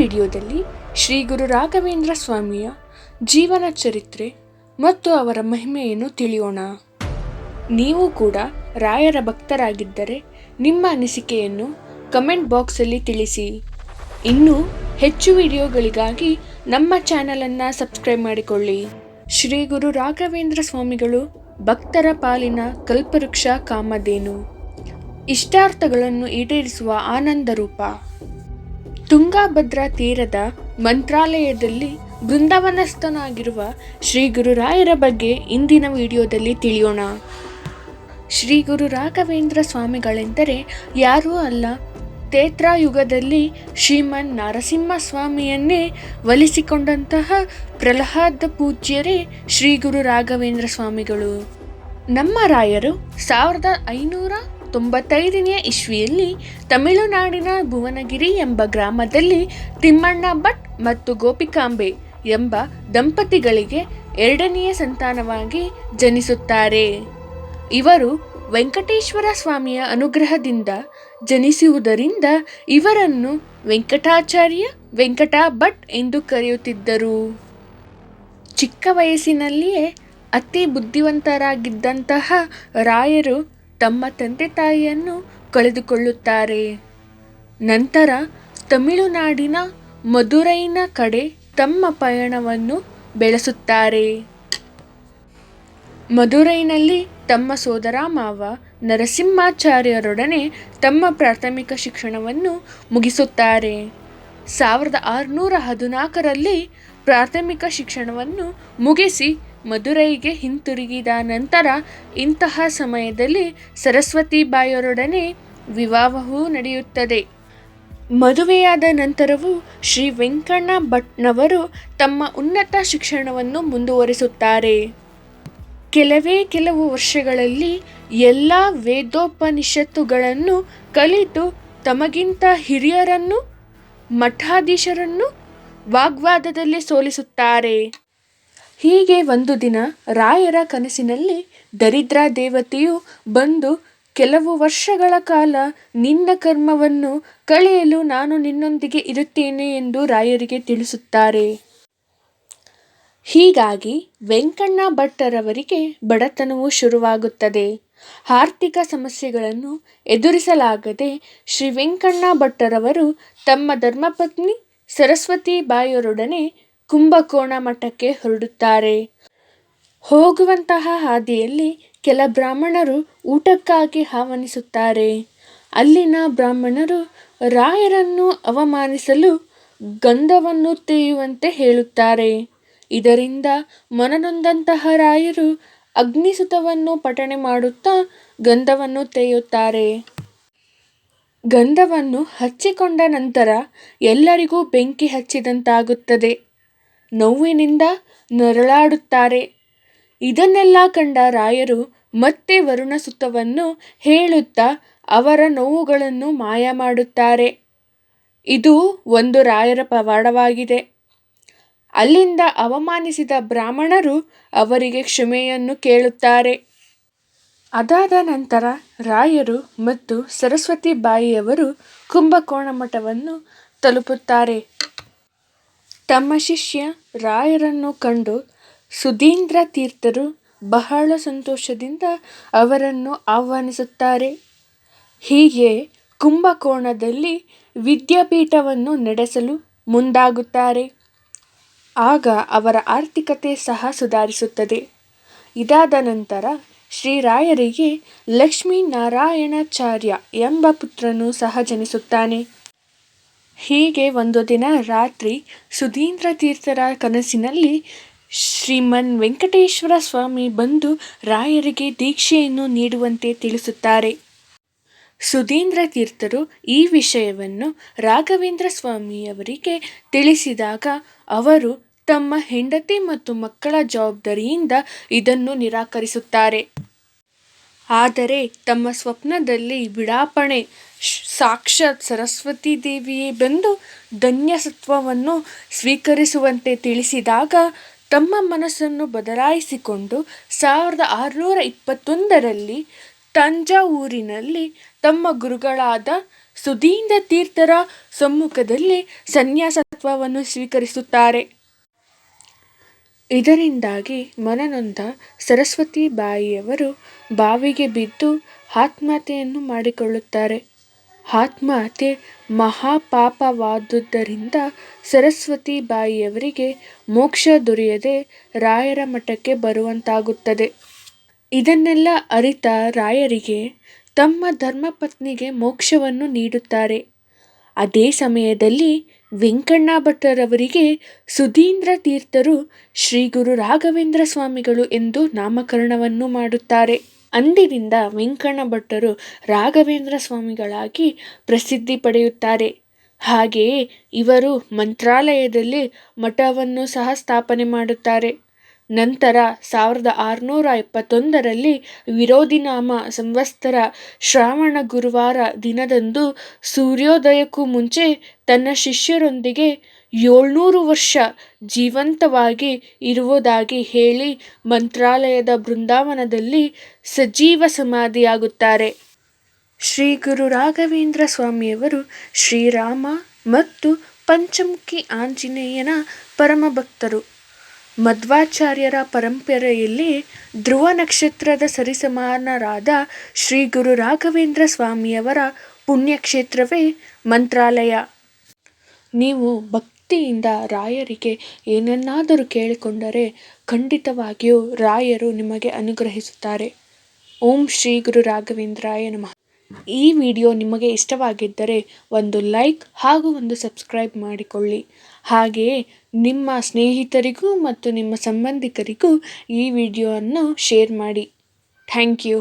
ವಿಡಿಯೋದಲ್ಲಿ ಶ್ರೀ ಗುರು ರಾಘವೇಂದ್ರ ಸ್ವಾಮಿಯ ಜೀವನ ಚರಿತ್ರೆ ಮತ್ತು ಅವರ ಮಹಿಮೆಯನ್ನು ತಿಳಿಯೋಣ. ನೀವು ಕೂಡ ರಾಯರ ಭಕ್ತರಾಗಿದ್ದರೆ ನಿಮ್ಮ ಅನಿಸಿಕೆಯನ್ನು ಕಮೆಂಟ್ ಬಾಕ್ಸಲ್ಲಿ ತಿಳಿಸಿ. ಇನ್ನೂ ಹೆಚ್ಚು ವಿಡಿಯೋಗಳಿಗಾಗಿ ನಮ್ಮ ಚಾನಲನ್ನು ಸಬ್ಸ್ಕ್ರೈಬ್ ಮಾಡಿಕೊಳ್ಳಿ. ಶ್ರೀ ಗುರು ರಾಘವೇಂದ್ರ ಸ್ವಾಮಿಗಳು ಭಕ್ತರ ಪಾಲಿನ ಕಲ್ಪವೃಕ್ಷ ಕಾಮಧೇನು. ಇಷ್ಟಾರ್ಥಗಳನ್ನು ಈಡೇರಿಸುವ ಆನಂದ ರೂಪ. ತುಂಗಾಭದ್ರಾ ತೀರದ ಮಂತ್ರಾಲಯದಲ್ಲಿ ಬೃಂದಾವನಸ್ಥನಾಗಿರುವ ಶ್ರೀ ಗುರುರಾಯರ ಬಗ್ಗೆ ಇಂದಿನ ವಿಡಿಯೋದಲ್ಲಿ ತಿಳಿಯೋಣ. ಶ್ರೀ ಗುರು ರಾಘವೇಂದ್ರ ಸ್ವಾಮಿಗಳೆಂದರೆ ಯಾರೂ ಅಲ್ಲ. ತೇತ್ರಾಯುಗದಲ್ಲಿ ಶ್ರೀಮನ್ ನರಸಿಂಹ ಸ್ವಾಮಿಯನ್ನೇ ಒಲಿಸಿಕೊಂಡಂತಹ ಪ್ರಹ್ಲಾದ ಪೂಜ್ಯರೇ ಶ್ರೀ ಗುರು ರಾಘವೇಂದ್ರ ಸ್ವಾಮಿಗಳು. ನಮ್ಮ ರಾಯರು ಸಾವಿರದ ಐನೂರ ತೊಂಬತ್ತೈದನೆಯ ಇಶ್ವಿಯಲ್ಲಿ ತಮಿಳುನಾಡಿನ ಭುವನಗಿರಿ ಎಂಬ ಗ್ರಾಮದಲ್ಲಿ ತಿಮ್ಮಣ್ಣ ಭಟ್ ಮತ್ತು ಗೋಪಿಕಾಂಬೆ ಎಂಬ ದಂಪತಿಗಳಿಗೆ ಎರಡನೆಯ ಸಂತಾನವಾಗಿ ಜನಿಸುತ್ತಾರೆ. ಇವರು ವೆಂಕಟೇಶ್ವರ ಸ್ವಾಮಿಯ ಅನುಗ್ರಹದಿಂದ ಜನಿಸುವುದರಿಂದ ಇವರನ್ನು ವೆಂಕಟಾಚಾರ್ಯ ವೆಂಕಟ ಭಟ್ ಎಂದು ಕರೆಯುತ್ತಿದ್ದರು. ಚಿಕ್ಕ ವಯಸ್ಸಿನಲ್ಲಿಯೇ ಅತಿ ಬುದ್ಧಿವಂತರಾಗಿದ್ದಂತಹ ರಾಯರು ತಮ್ಮ ತಂದೆ ತಾಯಿಯನ್ನು ಕಳೆದುಕೊಳ್ಳುತ್ತಾರೆ. ನಂತರ ತಮಿಳುನಾಡಿನ ಮಧುರೈನ ಕಡೆ ತಮ್ಮ ಪಯಣವನ್ನು ಬೆಳೆಸುತ್ತಾರೆ. ಮಧುರೈನಲ್ಲಿ ತಮ್ಮ ಸೋದರ ಮಾವ ನರಸಿಂಹಾಚಾರ್ಯರೊಡನೆ ತಮ್ಮ ಪ್ರಾಥಮಿಕ ಶಿಕ್ಷಣವನ್ನು ಮುಗಿಸುತ್ತಾರೆ. ಸಾವಿರದ ಆರುನೂರ ಹದಿನಾಲ್ಕರಲ್ಲಿ ಪ್ರಾಥಮಿಕ ಶಿಕ್ಷಣವನ್ನು ಮುಗಿಸಿ ಮದುರೈಗೆ ಹಿಂತಿರುಗಿದ ನಂತರ ಇಂತಹ ಸಮಯದಲ್ಲಿ ಸರಸ್ವತಿಬಾಯರೊಡನೆ ವಿವಾಹವೂ ನಡೆಯುತ್ತದೆ. ಮದುವೆಯಾದ ನಂತರವೂ ಶ್ರೀ ವೆಂಕಣ್ಣ ಭಟ್ನವರು ತಮ್ಮ ಉನ್ನತ ಶಿಕ್ಷಣವನ್ನು ಮುಂದುವರಿಸುತ್ತಾರೆ. ಕೆಲವೇ ಕೆಲವು ವರ್ಷಗಳಲ್ಲಿ ಎಲ್ಲ ವೇದೋಪನಿಷತ್ತುಗಳನ್ನು ಕಲಿತು ತಮಗಿಂತ ಹಿರಿಯರನ್ನು, ಮಠಾಧೀಶರನ್ನು ವಾಗ್ವಾದದಲ್ಲಿ ಸೋಲಿಸುತ್ತಾರೆ. ಹೀಗೆ ಒಂದು ದಿನ ರಾಯರ ಕನಸಿನಲ್ಲಿ ದರಿದ್ರ ದೇವತೆಯು ಬಂದು ಕೆಲವು ವರ್ಷಗಳ ಕಾಲ ನಿನ್ನ ಕರ್ಮವನ್ನು ಕಳೆಯಲು ನಾನು ನಿನ್ನೊಂದಿಗೆ ಇರುತ್ತೇನೆ ಎಂದು ರಾಯರಿಗೆ ತಿಳಿಸುತ್ತಾರೆ. ಹೀಗಾಗಿ ವೆಂಕಣ್ಣ ಭಟ್ಟರವರಿಗೆ ಬಡತನವು ಶುರುವಾಗುತ್ತದೆ. ಆರ್ಥಿಕ ಸಮಸ್ಯೆಗಳನ್ನು ಎದುರಿಸಲಾಗದೆ ಶ್ರೀ ವೆಂಕಣ್ಣ ಭಟ್ಟರವರು ತಮ್ಮ ಧರ್ಮಪತ್ನಿ ಸರಸ್ವತಿ ಬಾಯಿಯರೊಡನೆ ಕುಂಭಕೋಣ ಮಠಕ್ಕೆ ಹೊರಡುತ್ತಾರೆ. ಹೋಗುವಂತಹ ಹಾದಿಯಲ್ಲಿ ಕೆಲ ಬ್ರಾಹ್ಮಣರು ಊಟಕ್ಕಾಗಿ ಆಹ್ವಾನಿಸುತ್ತಾರೆ. ಅಲ್ಲಿನ ಬ್ರಾಹ್ಮಣರು ರಾಯರನ್ನು ಅವಮಾನಿಸಲು ಗಂಧವನ್ನು ತೇಯುವಂತೆ ಹೇಳುತ್ತಾರೆ. ಇದರಿಂದ ಮನನೊಂದಂತಹ ರಾಯರು ಅಗ್ನಿಸುತವನ್ನು ಪಠಣೆ ಮಾಡುತ್ತಾ ಗಂಧವನ್ನು ತೇಯುತ್ತಾರೆ. ಗಂಧವನ್ನು ಹಚ್ಚಿಕೊಂಡ ನಂತರ ಎಲ್ಲರಿಗೂ ಬೆಂಕಿ ಹಚ್ಚಿದಂತಾಗುತ್ತದೆ. ನೋವಿನಿಂದ ನರಳಾಡುತ್ತಾರೆ. ಇದನ್ನೆಲ್ಲ ಕಂಡ ರಾಯರು ಮತ್ತೆ ವರುಣ ಸುತ್ತವನ್ನು ಹೇಳುತ್ತಾ ಅವರ ನೋವುಗಳನ್ನು ಮಾಯ ಮಾಡುತ್ತಾರೆ ಇದು ಒಂದು ರಾಯರ ಪವಾಡವಾಗಿದೆ. ಅಲ್ಲಿಂದ ಅವಮಾನಿಸಿದ ಬ್ರಾಹ್ಮಣರು ಅವರಿಗೆ ಕ್ಷಮೆಯನ್ನು ಕೇಳುತ್ತಾರೆ. ಅದಾದ ನಂತರ ರಾಯರು ಮತ್ತು ಸರಸ್ವತಿ ಬಾಯಿಯವರು ಕುಂಭಕೋಣ ಮಠವನ್ನು ತಲುಪುತ್ತಾರೆ. ತಮ್ಮ ಶಿಷ್ಯ ರಾಯರನ್ನು ಕಂಡು ಸುಧೀಂದ್ರ ತೀರ್ಥರು ಬಹಳ ಸಂತೋಷದಿಂದ ಅವರನ್ನು ಆಹ್ವಾನಿಸುತ್ತಾರೆ. ಹೀಗೆ ಕುಂಭಕೋಣದಲ್ಲಿ ವಿದ್ಯಾಪೀಠವನ್ನು ನಡೆಸಲು ಮುಂದಾಗುತ್ತಾರೆ. ಆಗ ಅವರ ಆರ್ಥಿಕತೆ ಸಹ ಸುಧಾರಿಸುತ್ತದೆ. ಇದಾದ ನಂತರ ಶ್ರೀರಾಯರಿಗೆ ಲಕ್ಷ್ಮೀನಾರಾಯಣಾಚಾರ್ಯ ಎಂಬ ಪುತ್ರನು ಸಹ ಜನಿಸುತ್ತಾನೆ. ಹೀಗೆ ಒಂದು ದಿನ ರಾತ್ರಿ ಸುಧೀಂದ್ರ ತೀರ್ಥರ ಕನಸಿನಲ್ಲಿ ಶ್ರೀಮನ್ ವೆಂಕಟೇಶ್ವರ ಸ್ವಾಮಿ ಬಂದು ರಾಯರಿಗೆ ದೀಕ್ಷೆಯನ್ನು ನೀಡುವಂತೆ ತಿಳಿಸುತ್ತಾರೆ. ಸುಧೀಂದ್ರ ತೀರ್ಥರು ಈ ವಿಷಯವನ್ನು ರಾಘವೇಂದ್ರ ಸ್ವಾಮಿಯವರಿಗೆ ತಿಳಿಸಿದಾಗ ಅವರು ತಮ್ಮ ಹೆಂಡತಿ ಮತ್ತು ಮಕ್ಕಳ ಜವಾಬ್ದಾರಿಯಿಂದ ಇದನ್ನು ನಿರಾಕರಿಸುತ್ತಾರೆ. ಆದರೆ ತಮ್ಮ ಸ್ವಪ್ನದಲ್ಲಿ ವಿಡಾಪಣೆ ಸಾಕ್ಷಾತ್ ಸರಸ್ವತಿ ದೇವಿಯೇ ಬಂದು ಧನ್ಯಸತ್ವವನ್ನು ಸ್ವೀಕರಿಸುವಂತೆ ತಿಳಿಸಿದಾಗ ತಮ್ಮ ಮನಸ್ಸನ್ನು ಬದಲಾಯಿಸಿಕೊಂಡು ಸಾವಿರದ ಆರುನೂರ ಇಪ್ಪತ್ತೊಂದರಲ್ಲಿ ತಂಜಾವೂರಿನಲ್ಲಿ ತಮ್ಮ ಗುರುಗಳಾದ ಸುಧೀಂದ್ರ ತೀರ್ಥರ ಸಮ್ಮುಖದಲ್ಲಿ ಸನ್ಯಾಸತ್ವವನ್ನು ಸ್ವೀಕರಿಸುತ್ತಾರೆ. ಇದರಿಂದಾಗಿ ಮನನೊಂದ ಸರಸ್ವತಿ ಬಾಯಿಯವರು ಬಾವಿಗೆ ಬಿದ್ದು ಆತ್ಮಹತ್ಯೆಯನ್ನು ಮಾಡಿಕೊಳ್ಳುತ್ತಾರೆ. ಆತ್ಮಹತ್ಯೆ ಮಹಾಪಾಪವಾದುದರಿಂದ ಸರಸ್ವತಿ ಬಾಯಿಯವರಿಗೆ ಮೋಕ್ಷ ದೊರೆಯದೆ ರಾಯರ ಮಠಕ್ಕೆ ಬರುವಂತಾಗುತ್ತದೆ. ಇದನ್ನೆಲ್ಲ ಅರಿತ ರಾಯರಿಗೆ ತಮ್ಮ ಧರ್ಮಪತ್ನಿಗೆ ಮೋಕ್ಷವನ್ನು ನೀಡುತ್ತಾರೆ. ಅದೇ ಸಮಯದಲ್ಲಿ ವೆಂಕಣ್ಣ ಭಟ್ಟರವರಿಗೆ ಸುಧೀಂದ್ರ ತೀರ್ಥರು ಶ್ರೀ ಗುರು ರಾಘವೇಂದ್ರ ಸ್ವಾಮಿಗಳು ಎಂದು ನಾಮಕರಣವನ್ನು ಮಾಡುತ್ತಾರೆ. ಅಂದಿನಿಂದ ವೆಂಕಣ್ಣ ಭಟ್ಟರು ರಾಘವೇಂದ್ರ ಸ್ವಾಮಿಗಳಾಗಿ ಪ್ರಸಿದ್ಧಿ ಪಡೆಯುತ್ತಾರೆ. ಹಾಗೆಯೇ ಇವರು ಮಂತ್ರಾಲಯದಲ್ಲಿ ಮಠವನ್ನು ಸಹ ಸ್ಥಾಪನೆ ಮಾಡುತ್ತಾರೆ. ನಂತರ ಸಾವಿರದ ಆರುನೂರ ಎಪ್ಪತ್ತೊಂದರಲ್ಲಿ ವಿರೋಧಿನಾಮ ಸಂವತ್ಸರ ಶ್ರಾವಣ ಗುರುವಾರ ದಿನದಂದು ಸೂರ್ಯೋದಯಕ್ಕೂ ಮುಂಚೆ ತನ್ನ ಶಿಷ್ಯರೊಂದಿಗೆ ಏಳ್ನೂರು ವರ್ಷ ಜೀವಂತವಾಗಿ ಇರುವುದಾಗಿ ಹೇಳಿ ಮಂತ್ರಾಲಯದ ಬೃಂದಾವನದಲ್ಲಿ ಸಜೀವ ಸಮಾಧಿಯಾಗುತ್ತಾರೆ. ಶ್ರೀ ಗುರು ರಾಘವೇಂದ್ರ ಸ್ವಾಮಿಯವರು ಶ್ರೀರಾಮ ಮತ್ತು ಪಂಚಮುಖಿ ಆಂಜನೇಯನ ಪರಮಭಕ್ತರು ಮಧ್ವಾಚಾರ್ಯರ ಪರಂಪರೆಯಲ್ಲಿ ಧ್ರುವ ನಕ್ಷತ್ರದ ಸರಿಸಮಾನರಾದ ಶ್ರೀ ಗುರು ರಾಘವೇಂದ್ರ ಸ್ವಾಮಿಯವರ ಪುಣ್ಯಕ್ಷೇತ್ರವೇ ಮಂತ್ರಾಲಯ. ನೀವು ಭಕ್ತಿಯಿಂದ ರಾಯರಿಗೆ ಏನನ್ನಾದರೂ ಕೇಳಿಕೊಂಡರೆ ಖಂಡಿತವಾಗಿಯೂ ರಾಯರು ನಿಮಗೆ ಅನುಗ್ರಹಿಸುತ್ತಾರೆ. ಓಂ ಶ್ರೀ ಗುರು ರಾಘವೇಂದ್ರಾಯ ನಮಃ. ಈ ವಿಡಿಯೋ ನಿಮಗೆ ಇಷ್ಟವಾಗಿದ್ದರೆ ಒಂದು ಲೈಕ್ ಹಾಗೂ ಒಂದು ಸಬ್ಸ್ಕ್ರೈಬ್ ಮಾಡಿಕೊಳ್ಳಿ. ಹಾಗೆಯೇ ನಿಮ್ಮ ಸ್ನೇಹಿತರಿಗೂ ಮತ್ತು ನಿಮ್ಮ ಸಂಬಂಧಿಕರಿಗೂ ಈ ವಿಡಿಯೋವನ್ನು ಶೇರ್ ಮಾಡಿ. Thank you.